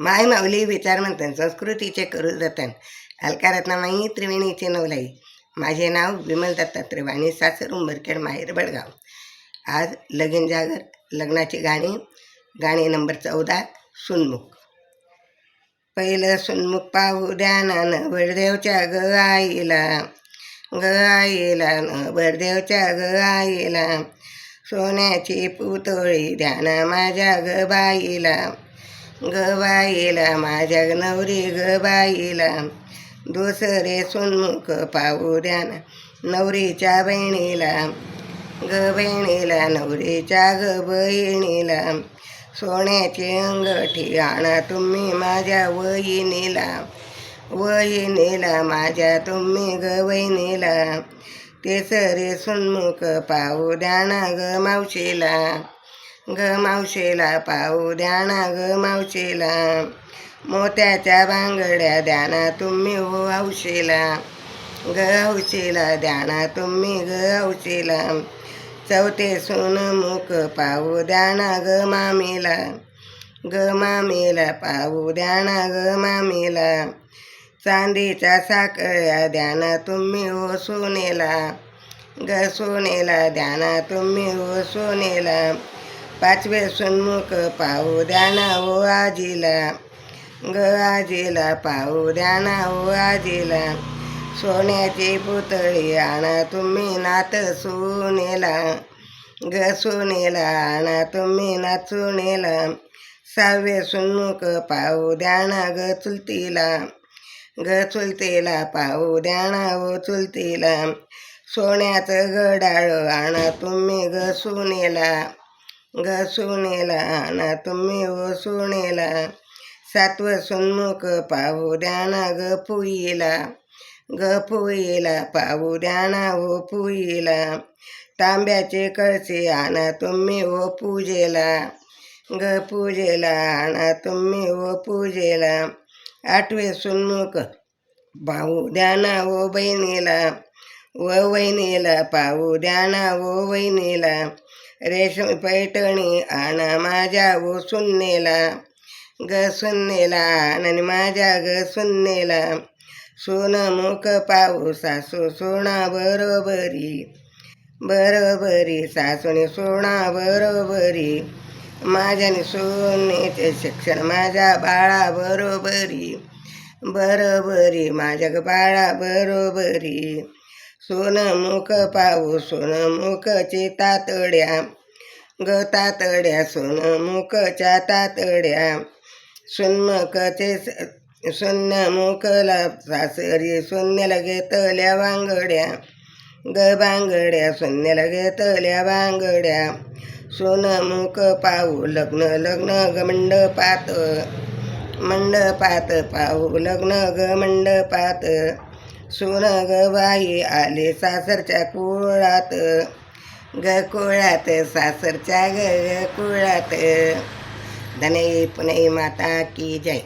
माय माऊली विचार म्हणतात संस्कृतीचे करू जतन. अलकारत्नामाई त्रिवेणीचे नवलाई. माझे नाव विमल दत्तात्रय वाणी सासर उंबरखेड माहेर बडगाव. आज लगीन जागर लग्नाची गाणी गाणी नंबर चौदा सुनमुख. पहिलं सुनमुख पाहू ध्यानानं बडदेवच्या ग आईला. ग आईला न बडदेवच्या ग आईला. सोन्याची पुतळी ध्याना माझ्या ग बाईला. ग बाईला माझ्या नवरी ग बाईला दुसरे सुनमुख पाहू ना नवरीच्या बहिणीला. ग बहिणीला नवरीच्या ग बहिणीला सोन्याची अंगठी आणा तुम्ही माझ्या वहिनीला. वहिनीला माझ्या तुम्ही ग वहिनीला तिसरे सुनमुख पाहू द्याना ग मावशीला. ग मावशेला पाहू द्याना ग मावशेला. मोत्याच्या बांगड्या द्याना तुम्ही हो हौशीला ग हौशेला द्या ना तुम्ही ग औशेला. चौथे सुनमुख पाहू द्याना ग मामीला. ग मामीला पाहू द्याना ग मामीला. चांदीच्या साखळ्या द्याना तुम्ही हो सोनेला. ग सोनेला द्याना तुम्ही हो सोनेला. पाचवे सन्मुख पाहू द्याना ओ हो आजीला. ग आजीला पाहू द्याना ओ हो आजीला. सोन्याची पुतळी आणा तुम्ही नात सुनेला. ग सुनेला आणा तुम्ही नाचुनेला सोनेला. सहावे सुनमुख पाहू द्याना ग चुलतीला. ग चुलतीला पाहू द्याना ओ हो चुलतीला. सोन्याचं गडाळ आणा तुम्ही ग सुनेला. ग ना तुम्ही ओसुनेला सात्व सुन्मुख सुनमुख पाहू द्याना ग पुईला ग पुईला पाहू द्याना ओ पुईला तांब्याचे कळसे आणा तुम्ही ओ पूजेला ग पूजेला आणा तुम्ही ओ पूजेला आठवे सुनमुख पाहू द्याना ओ बहिणीला व वहिनीला पाहू द्याना ओ वहिनीला रेशमी पैठणी आणा माझ्या हो सुन्नेला ग सुन्नेला आणि माझ्या ग सुन्नेला. सोन मुख सासू सोना बरोबरी बरोबरी. सासूने सोना बरोबरी माझ्याने सोनेचे शिक्षण माझ्या बाळा बरोबरी बरोबरी. माझ्या बाळा बरोबरी. सोन मुख पाहू तड्या मुखचे तातड्या. ग तातड्या तड्या मुखच्या तातड्या. सुन्मुखचे शून्य सासरी शून्याला घेतल्या बांगड्या ग बांगड्या शून्याला घेतल्या बांगड्या सोनमुख पाहू लग्न लग्न ग मंडपात. मंडपात पाहू लग्न ग मंडपात. सोन ग बाई आले सासरच्या कुळात. ग कुळात सासरच्या ग कुळात. धने पुणे माता की जय.